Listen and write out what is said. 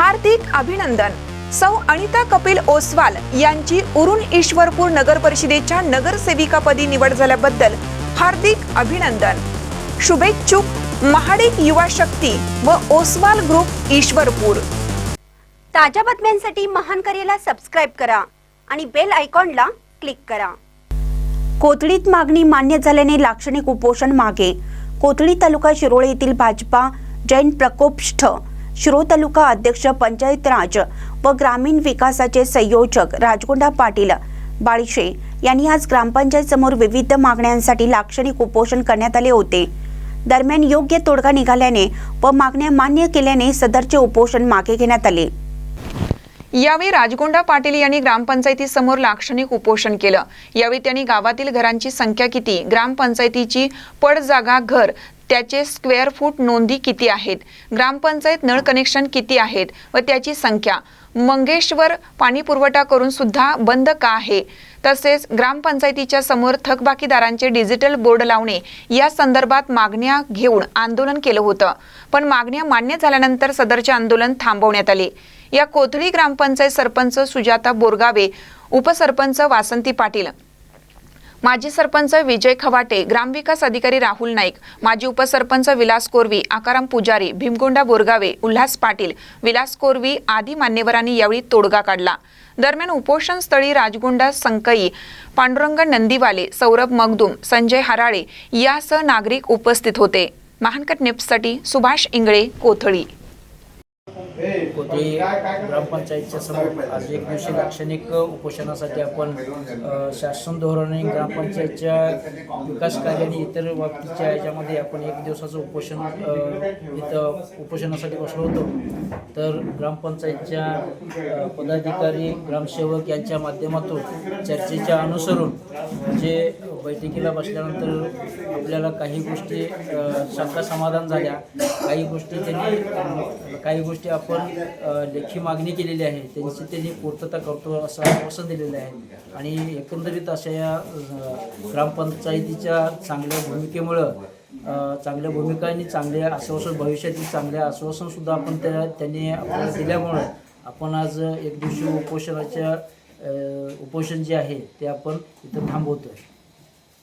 हार्दिक अभिनंदन. सौ अनिता कपिल ओसवाल यांची उरुण ईश्वरपूर नगर परिषदेच्या नगरसेविकापदी निवड झाल्याबद्दल हार्दिक अभिनंदन. शुभेच्छुक महाडिक युवा शक्ती व ओसवाल ग्रुप ईश्वरपूर. ताज्या बातम्यांसाठी महान करेला सबस्क्राईब करा आणि बेल आयकॉनला क्लिक करा. कोथळीत मागणी मान्य झाल्याने लाक्षणिक उपोषण मागे. कोथळी तालुका शिरोळे येथील भाजपा जैन प्रकोष्ठ शिरो तालुका अध्यक्ष पंचायत राज व ग्रामीण विकासाचे संयोजक राजगोंडा पाटील बाळीशे यांनी आज ग्रामपंचायत समोर विविध मागण्यांसाठी लाक्षणिक उपोषण करण्यात आले होते. दरम्यान योग्य तोडगा निघाल्याने व मागण्या मान्य केल्याने सदरचे उपोषण मागे घेण्यात आले. यावेळी राजगोंडा पाटील यांनी ग्रामपंचायतीसमोर लाक्षणिक उपोषण केलं. यावेळी त्यांनी गावातील घरांची संख्या किती ग्रामपंचायतीची पड जागा घर त्याचे स्क्वेअर फूट नोंदी किती आहेत? ग्रामपंचायत नळ कनेक्शन किती आहेत? व त्याची संख्या? मंगेश्वर पाणी पुरवठा करून सुद्धा बंद का आहे? तसेच ग्रामपंचायतीच्या समोर थकबाकीदारांचे डिजिटल बोर्ड लावणे या संदर्भात मागण्या घेऊन आंदोलन केलं होतं. पण मागण्या मान्य झाल्यानंतर सदरचे आंदोलन थांबवण्यात आले. या कोथळी ग्रामपंचायत सरपंच सुजाता बोरगावे उपसरपंच वासंती पाटील माजी सरपंच विजय खवाटे ग्रामविकास अधिकारी राहुल नाईक माजी उपसरपंच विलास कोरवी आकाराम पुजारी भीमगोंडा बोरगावे उल्हास पाटील विलास कोरवी आदी मान्यवरांनी यावेळी तोडगा काढला. दरम्यान उपोषण स्थळी राजगुंडा संकई पांडुरंग नंदीवाले सौरभ मगदूम संजय हराळे यासह नागरिक उपस्थित होते. महानकट निप्ससाठी सुभाष इंगळे कोथळी. कोथळी ग्रामपंचायतच्या समोर आज एक दिवशी लाक्षणिक उपोषणासाठी आपण शासन धोरणे ग्रामपंचायतच्या विकास कार्य आणि इतर बाबतीच्या याच्यामध्ये आपण एक दिवसाचं उपोषण इथं उपोषणासाठी बसलो होतो. तर ग्रामपंचायतच्या पदाधिकारी ग्रामसेवक यांच्या माध्यमातून चर्चेच्या अनुसरून जे बैठकीला बसल्यानंतर आपल्याला काही गोष्टी शंका समाधान झाल्या. काही गोष्टी त्यांनी काही गोष्टी आपण लेखी मागणी केलेली आहे. त्यांची त्यांनी पूर्तता करतो असं आश्वासन दिलेलं आहे. आणि एकंदरीत अशा या ग्रामपंचायतीच्या चांगल्या भूमिकेमुळं चांगल्या भूमिका आणि चांगले आश्वासन भविष्यातील चांगले आश्वासनसुद्धा आपण त्या त्यांनी आपल्याला दिल्यामुळं आपण आज एक दिवशी उपोषणाच्या उपोषण जे आहे ते आपण इथं थांबवतो आहे